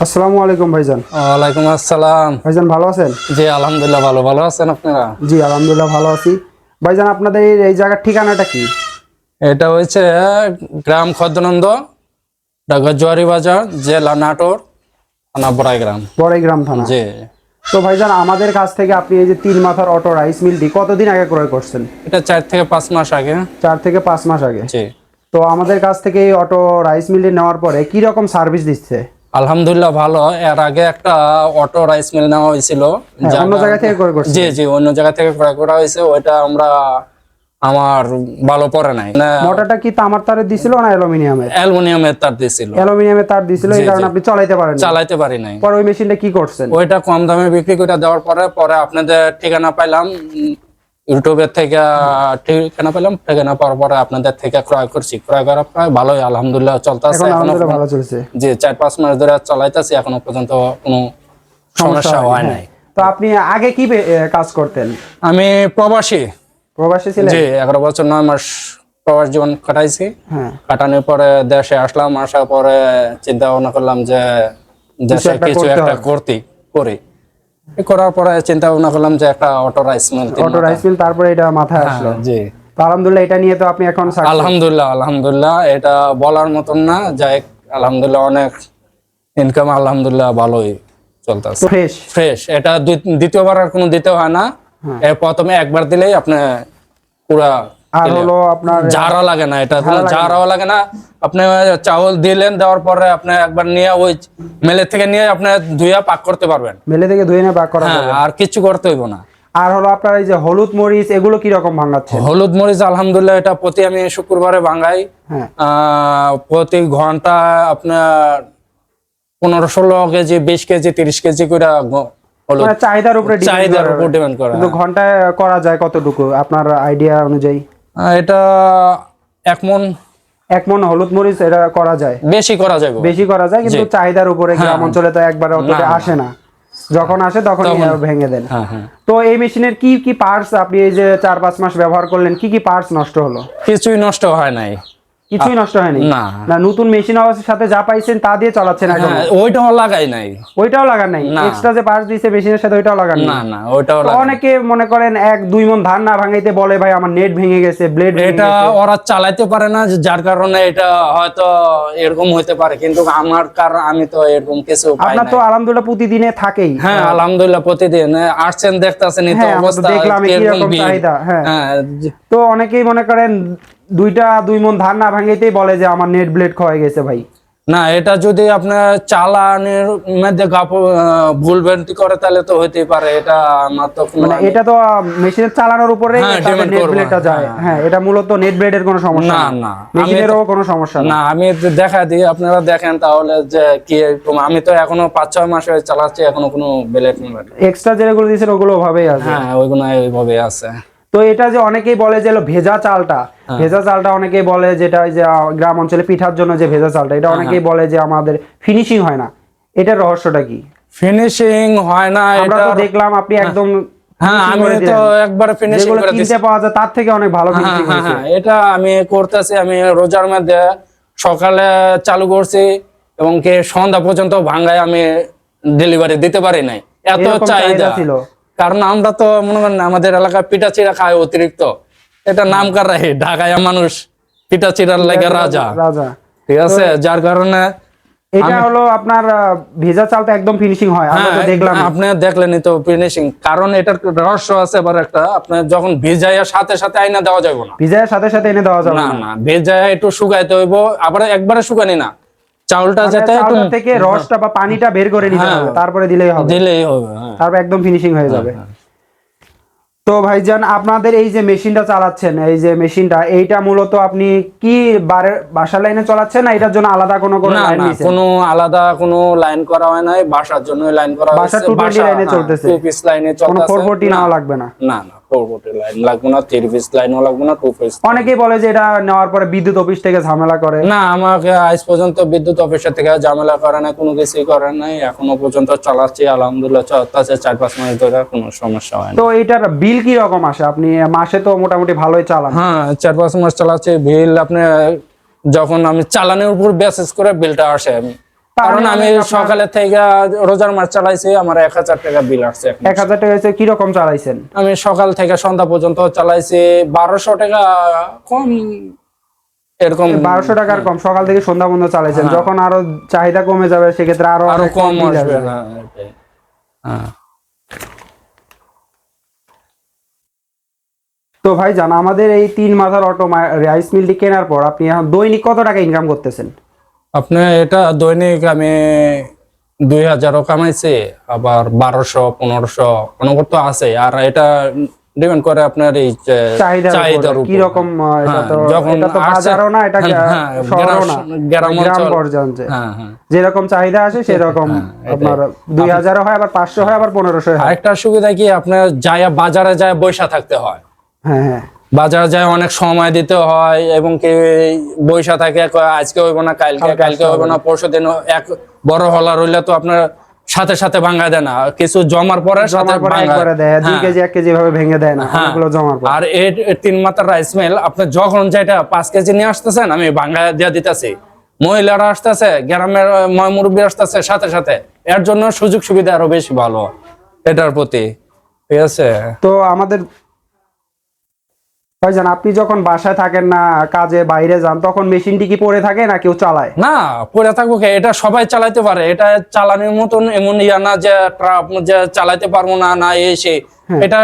আসসালামু আলাইকুম ভাইজান। ওয়ালাইকুম আসসালাম। ভাইজান ভালো আছেন? জি আলহামদুলিল্লাহ ভালো। ভালো আছেন আপনারা? জি আলহামদুলিল্লাহ ভালো আছি। ভাইজান আপনাদের এই- জায়গার ঠিকানাটা কি? এটা হচ্ছে গ্রাম খদ্দনন্দ ঢাকা জোয়ারি বাজার জেলা নাটোর থানা বড়াই গ্রাম। বড়াই গ্রাম থানা। জি। তো ভাইজান আমাদের কাছ থেকে আপনি এই যে তিন মাথার অটো রাইস মিলটি কতদিন আগে ক্রয় করছেন? এটা চার থেকে পাঁচ মাস আগে। চার থেকে পাঁচ মাস আগে। জি। তো আমাদের কাছ থেকে এই অটো রাইস মিলটি নেওয়ার পরে কি রকম সার্ভিস দিচ্ছে? আলহামদুলিল্লাহ ভালো। এর আগে একটা অটো রাইস মিল নেওয়া হয়েছিল। হ্যাঁ, অন্য জায়গা- থেকে ক্রয় জি জি অন্য জায়গা থেকে ক্রয় করা হয়েছে। ওইটা আমরা আমার ভালো পড়ে নাই। মোটরটা কি তামার তারে দিছিল না অ্যালুমিনিয়ামের? অ্যালুমিনিয়ামের তার দিছিল। অ্যালুমিনিয়ামের তার দিছিল এই কারণে আপনি চালাইতে পারেন না। চালাইতে পারি নাই। পরে ওই মেশিনটা কি করছেন? ওইটা কম দামে বিক্রি করে দেওয়ার পরে পরে আপনাদের ঠিকানা পাইলাম। ইউটিউবের থেকে ঠিকানা পেলাম। ঠিকানা পাওয়ার পরে আপনাদের থেকে ক্রয় করছি। ক্রয় করার পরে ভালোই আলহামদুলিল্লাহ চলতেছে। ভালো চলছে। যে চার পাঁচ মাস ধরে চালাইতেছি এখনও পর্যন্ত কোনো সমস্যা হয় নাই। তো আপনি আগে কি কাজ করতেন? আমি প্রবাসী। প্রবাসী ছিলেন? জি এগারো বছর নয় মাস প্রবাস জীবন কাটাইছি। হ্যাঁ। কাটানোর পরে দেশে আসলাম আসার পরে চিন্তা ভাবনা করলাম যে দেশে কিছু একটা। করতে করি। করার পরে চিন্তা ভাবনা করলাম যে একটা auto rice mill auto rice mill তারপরে এটা মাথায় আসলো। জি। তো আলহামদুলিল্লাহ এটা নিয়ে তো আপনি এখন। আলহামদুলিল্লাহ আলহামদুলিল্লাহ এটা বলার মতন না। যাই আলহামদুলিল্লাহ অনেক ইনকাম আলহামদুলিল্লাহ ভালোই চলতেছে। ফ্রেশ ফ্রেশ এটা দ্বিতীয়বার আর কোনো দিতে হয় না। এর প্রথমে একবার দিলেই আপনি পুরা আর হলো আপনার ঝাড়া লাগে না এটা ঝাড়াও লাগে না। আপনি চাউল দিলেন দেওয়ার পরে আপনি একবার নিয়ে ওই মেলে থেকে নিয়ে আপনি ধুইয়া পাক করতে পারবেন। মেলে থেকে ধুয়ে নিয়ে বাক করা হ্যাঁ যাবে। আর কিছু করতে হইব না। আর হলো আপনার এই যে হলুদ মরিচ এগুলো কি রকম ভাঙাচ্ছে হলুদ মরিচ আলহামদুলিল্লাহ এটা প্রতি আমি শুক্রবারে ভাঙাই। হ্যাঁ। প্রতি ঘণ্টা আপনার পনেরো ষোলো কেজি বিশ কেজি তিরিশ কেজি করে মানে চাহিদার উপরে চাহিদার উপর ডিপেন্ড করে ঘন্টায় করা যায় কতটুকু? আপনার আইডিয়া অনুযায়ী? এটা এক মন এক মন হলুদ মরিচ এটা করা যায়। বেশি করা যায় বেশি করা যায় কিন্তু চাহিদার উপরে গ্রাম অঞ্চলে তো একবারে অতটা। আসে না। যখন আসে তখন ভেঙে দেন। হ্যাঁ হ্যাঁ। তো এই মেশিনের কি কি পার্টস আপনি এই যে চার পাঁচ মাস ব্যবহার করলেন কি কি পার্টস নষ্ট হলো? কিছুই নষ্ট হয় নাই। কিছুই নষ্ট হয়নি। না। না নতুন মেশিন অবস্থার সাথে যা পাইছেন তা দিয়ে চালাচ্ছেন এখন হ্যাঁ ওইটাও লাগাই নাই। ওইটাও লাগান নাই। এক্সট্রা যে পার্টস দিয়েছে মেশিনের সাথে ওইটাও লাগান না না ওইটাও অনেকে মনে করেন এক দুই মন ধান না ভাঙাইতে বলে ভাই আমার নেট ভেঙে গেছে ব্লেড এটা ওরা চালাইতে পারে না যার কারণে এটা হয়তো এরকম হইতে পারে। কিন্তু আমার কারণ আমি তো এরকম কিছু পাই আপনার। তো আলহামদুলিল্লাহ প্রতিদিনে থাকেই। হ্যাঁ আলহামদুলিল্লাহ প্রতিদিন। আসছেন দেখতেছেন এই তো হ্যাঁ, অবস্থা দেখলাম এই কীরকম চাহিদা, হ্যাঁ। হ্যাঁ তো অনেকেই মনে করেন দুইটা দুই মন ধান না ভাঙাইতেই বলে যে আমার নেট ব্লেড ক্ষয়ে গেছে ভাই। না এটা যদি আপনার চালানের মধ্যে ভুল ভ্রান্তি করে তাহলে তো হইতেই পারে। এটা আমার তো মানে এটা তো মেশিনের চালানোর উপরে নেট ব্লেডটা যায়। হ্যাঁ, হ্যাঁ এটা মূলত নেট ব্লেডের কোনো সমস্যা না, না। মেশিনেরও কোনো সমস্যা না। আমি দেখা দিই আপনারা দেখেন তাহলে যে কি আমি তো এখনও পাঁচ ছয় মাস হয়ে চালাচ্ছি এখনও কোনো বেলেট এক্সট্রা যেগুলো দিয়েছেন ওগুলো ওভাবেই আছে। হ্যাঁ ওইগুলো ওইভাবে আছে। তো এটা যে অনেকেই বলে যে ভেজা চালটা হ্যাঁ। ভেজা চালটা অনেকেই বলে যেটা যে গ্রাম অঞ্চলে পিঠার জন্য যে ভেজা চালটা হ্যাঁ, এটা অনেকেই বলে যে আমাদের ফিনিশিং হয় না। এটার রহস্যটা কি? ফিনিশিং হয় না আমরা তো দেখলাম আপনি একদম হ্যাঁ আমি তো একবার ফিনিশিং করে কিনতে পাওয়া যায় তার থেকে অনেক ভালো হ্যাঁ ফিনিশিং হ্যাঁ হয়েছে। হ্যাঁ এটা আমি করতেছি আমি রোজার মধ্যে সকালে চালু করছি এবং কি সন্ধ্যা পর্যন্ত ভাঙ্গায় আমি ডেলিভারি দিতে পারি নাই। এত চাহিদা ছিল। কারণ আমরা তো মনে করেন আমাদের এলাকায় পিঠা চিড়া খায় অতিরিক্ত। এটা নাম কার রাখি ঢাকায় মানুষ পিঠা চিড়ার লাগে রাজা। রাজা। ঠিক আছে? যার কারণে এটা হলো আপনার ভেজা চালটা একদম ফিনিশিং হয় আমরা তো হ্যাঁ, দেখলাম আপনি দেখলেনই তো ফিনিশিং কারণ এটার রহস্য আছে আবার একটা আপনার যখন ভিজাইয়া সাথে সাথে আইনা দেওয়া যাবে না। ভিজায়ের সাথে সাথে এনে দেওয়া যাবে না। না ভেজাইয়া একটু শুকাইতে হইব আবার একবারে শুকানি না। চাউলটা যাতে একটু থেকে রসটা বা পানিটা বের করে নিতে হ্যাঁ। হবে তারপরে দিলেই হবে। দিলেই হবে হ্যাঁ। তারপর একদম ফিনিশিং হয়ে যাবে। তো ভাইজান আপনাদের এই যে মেশিনটা চালাচ্ছেন এই যে মেশিনটা এইটা মূলত আপনি কি বারে বাসা লাইনে চালাচ্ছেন না এটার জন্য আলাদা কোনো কোনো লাইন না নিছেন? কোনো আলাদা কোনো লাইন করা হয় নাই বাসার জন্য লাইন করা হয়েছে 220 লাইনে চলতেছে। টু পিস লাইনে কোনো চলতেছে। ফোর ফোরটি না, নেওয়া লাগবে না? না না। ফোর লাইন লাগবে না থ্রি পিস লাইনও লাগবে না টু পিস অনেকেই বলে যে এটা নেওয়ার পরে বিদ্যুৎ অফিস থেকে ঝামেলা করে। না আমাকে আজ পর্যন্ত বিদ্যুৎ অফিসের থেকে ঝামেলা করে না কোনো কিছুই করে নাই। এখনও পর্যন্ত চালাচ্ছি আলহামদুলিল্লাহ চলতেছে চার পাঁচ মাস ধরে কোনো সমস্যা হয় না। তো এটার বিল কি রকম আসে? আপনি মাসে তো মোটামুটি ভালোই চালান। হ্যাঁ চার পাঁচ মাস চালাচ্ছি বিল আপনি যখন আমি চালানের উপর বেসিস করে বিলটা আসে আমি কারণ আমি সকালে থেকে রোজার মাস চালাইছি আমার এক হাজার টাকা বিল আসছে এক হাজার টাকা হচ্ছে কীরকম চালাইছেন? আমি সকাল থেকে সন্ধ্যা পর্যন্ত চালাইছি বারোশো টাকা কম। এরকম বারোশো টাকার কম সকাল থেকে সন্ধ্যা পর্যন্ত চালাইছেন। যখন আরও চাহিদা কমে যাবে সেক্ষেত্রে আরও আরও কম আসবে। হ্যাঁ। হ্যাঁ। তো ভাই জান আমাদের এই তিন মাথার অটো রাইস মিলটি কেনার পর আপনি এখন দৈনিক কত টাকা ইনকাম করতেছেন? আপনি এটা দৈনিক আমি দুই হাজারও কামাইছি আবার বারোশো পনেরোশো অনবরত আছে। আর এটা ডিপেন্ড করে আপনার এই চাহিদার উপর কীরকম হ্যাঁ, তো যখন তো বাজারও না এটা হ্যাঁ, হ্যাঁ, শহরও না গ্রাম- অঞ্চল। পর্যন্ত যেরকম চাহিদা আসে সেরকম আপনার দুই হাজারও হয় আবার পাঁচশো হয় আবার পনেরোশো হয়। আরেকটা সুবিধা কি আপনার যায় বাজারে যায় বৈশা থাকতে হয়। হ্যাঁ হ্যাঁ। বাজারে যায় অনেক সময় দিতে হয় এবং কি বৈশা থাকে আজকে হইব না কালকে কালকে হইব না পরশু দিন এক বড় হলা রইলে তো আপনার সাথে সাথে ভাঙা দেয় না। কিছু জমার পরে জমার পরে একবারে দেয় দুই হ্যাঁ। কেজি এক কেজি ভাবে ভেঙে দেয় না হ্যাঁ। জমার পর। আর এই তিন মাত্রার রাইস মিল আপনি যখন যেটা পাঁচ কেজি নিয়ে আসতেছেন আমি ভাঙ্গা দিয়ে দিতেছি। মহিলারা আসতেছে গ্রামের মুরব্বী আসতেছে সাথে সাথে। এর জন্য সুযোগ সুবিধা আরও বেশি ভালো এটার প্রতি। ঠিক আছে? তো আমাদের ভাইজান আপনি যখন বাসায় থাকেন না কাজে বাইরে যান তখন মেশিনটি কি পড়ে থাকে না কেউ চালায়? না পড়ে থাকব এটা সবাই চালাতে পারে। এটা চালানোর মতন এমন ইয়া না যে চালাতে পারব না না এসে। এটা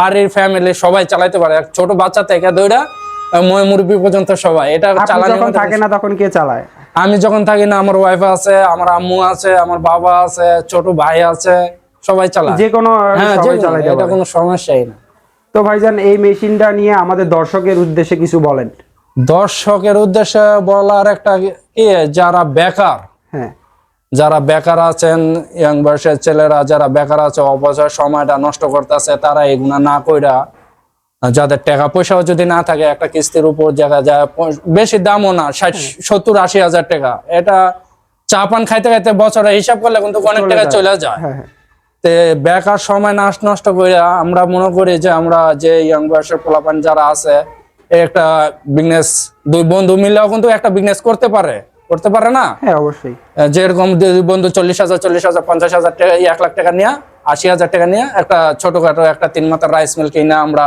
বাড়ির ফ্যামিলি সবাই চালাতে পারে। ছোট বাচ্চা থেকে দৌড়া ময় মুরব্বী পর্যন্ত সবাই। এটা চালানোর থাকে না তখন কে চালায়? আমি যখন থাকি না আমার ওয়াইফ আছে আমার আম্মু আছে আমার বাবা আছে ছোট ভাই আছে সবাই চালায়। যে কোনো হ্যাঁ চালাইতে এটা কোনো সমস্যাই না। তো ভাইজান এই মেশিনটা নিয়ে আমাদের দর্শকের উদ্দেশ্যে কিছু বলেন। দর্শকের উদ্দেশ্যে বলার একটা কি যারা বেকার হ্যাঁ। যারা বেকার আছেন ইয়াং বয়সের ছেলেরা যারা বেকার আছে অবসর সময়টা নষ্ট করতেছে তারা এগুলা না কইরা যাদের টাকা পয়সাও যদি না থাকে একটা কিস্তির উপর জায়গা যায় বেশি দামও না ষাট সত্তর আশি হাজার টাকা। এটা চা পান খাইতে খাইতে বছরে হিসাব করলে কিন্তু অনেক টাকা চলে যায়। হ্যাঁ হ্যাঁ। তে বেকার সময় নাশ নষ্ট করে আমরা মনে করি যে আমরা যে ইয়াং বয়সের পোলাপান যারা আছে একটা বিজনেস দুই বন্ধু মিলেও কিন্তু একটা বিজনেস করতে পারে। করতে পারে না? হ্যাঁ অবশ্যই। যেরকম দুই বন্ধু চল্লিশ হাজার চল্লিশ হাজার পঞ্চাশ হাজার টাকা এক লাখ টাকা নিয়ে আশি হাজার টাকা নিয়ে একটা ছোটখাটো একটা তিন মাথার রাইস মিল কিনা আমরা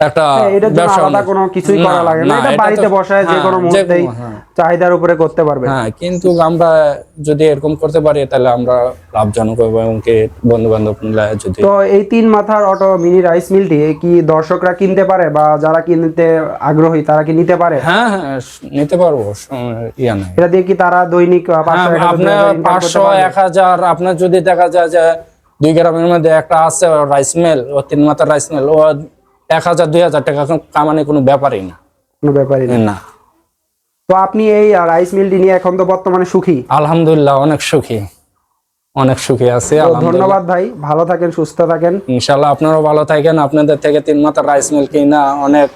একটা হ্যাঁ, এটার জন্য ব্যবসা কোনো কিছুই করা লাগে না। না, এটা এটা বাড়িতে বসায় যে হ্যাঁ, কোনো মুহূর্তেই হ্যাঁ। চাহিদার উপরে করতে পারবে। হ্যাঁ কিন্তু আমরা যদি এরকম করতে পারি তাহলে আমরা লাভজনক হব এবং কি বন্ধু বান্ধব যদি তো এই তিন মাথার অটো মিনি রাইস মিলটি কি দর্শকরা কিনতে পারে বা যারা কিনতে আগ্রহী তারা কি নিতে পারে? হ্যাঁ হ্যাঁ নিতে পারব ইয়া এটা দিয়ে কি তারা দৈনিক আপনার পাঁচশো এক হাজার আপনার যদি দেখা যায় যে দুই গ্রামের মধ্যে একটা আছে রাইস মিল ও তিন মাথার রাইস মিল ও এক হাজার দুই হাজার টাকা কামানি কোনো ব্যাপারই না। কোনো ব্যাপারই না। তো আপনি এই রাইস মিলটি নিয়ে এখন তো বর্তমানে সুখী? আলহামদুলিল্লাহ অনেক সুখী। অনেক সুখী আছি ধন্যবাদ ভাই ভালো থাকেন সুস্থ থাকেন। ইনশাল্লাহ আপনারাও ভালো থাকেন। আপনাদের থেকে তিন মাথার রাইস মিল কিনা অনেক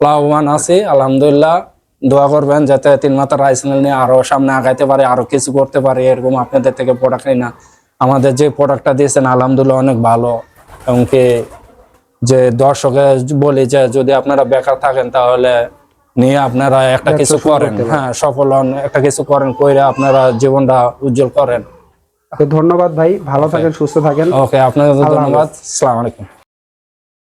লাভবান আছি। আলহামদুলিল্লাহ দোয়া করবেন যাতে তিন মাথার রাইস মিল নিয়ে আরও সামনে আগাইতে পারে আরও কিছু করতে পারে এরকম আপনাদের থেকে প্রোডাক্ট না আমাদের যে প্রোডাক্টটা দিয়েছেন আলহামদুলিল্লাহ অনেক ভালো। এবং কি যে দর্শকে বলি যে যদি আপনারা বেকার থাকেন তাহলে নিয়ে আপনারা একটা কিছু করেন। হ্যাঁ সফল হন একটা কিছু করেন কইরা আপনারা জীবনটা উজ্জ্বল করেন। তো ধন্যবাদ ভাই ভালো থাকেন সুস্থ থাকেন। ওকে আপনাদের ধন্যবাদ। সালাম আলাইকুম।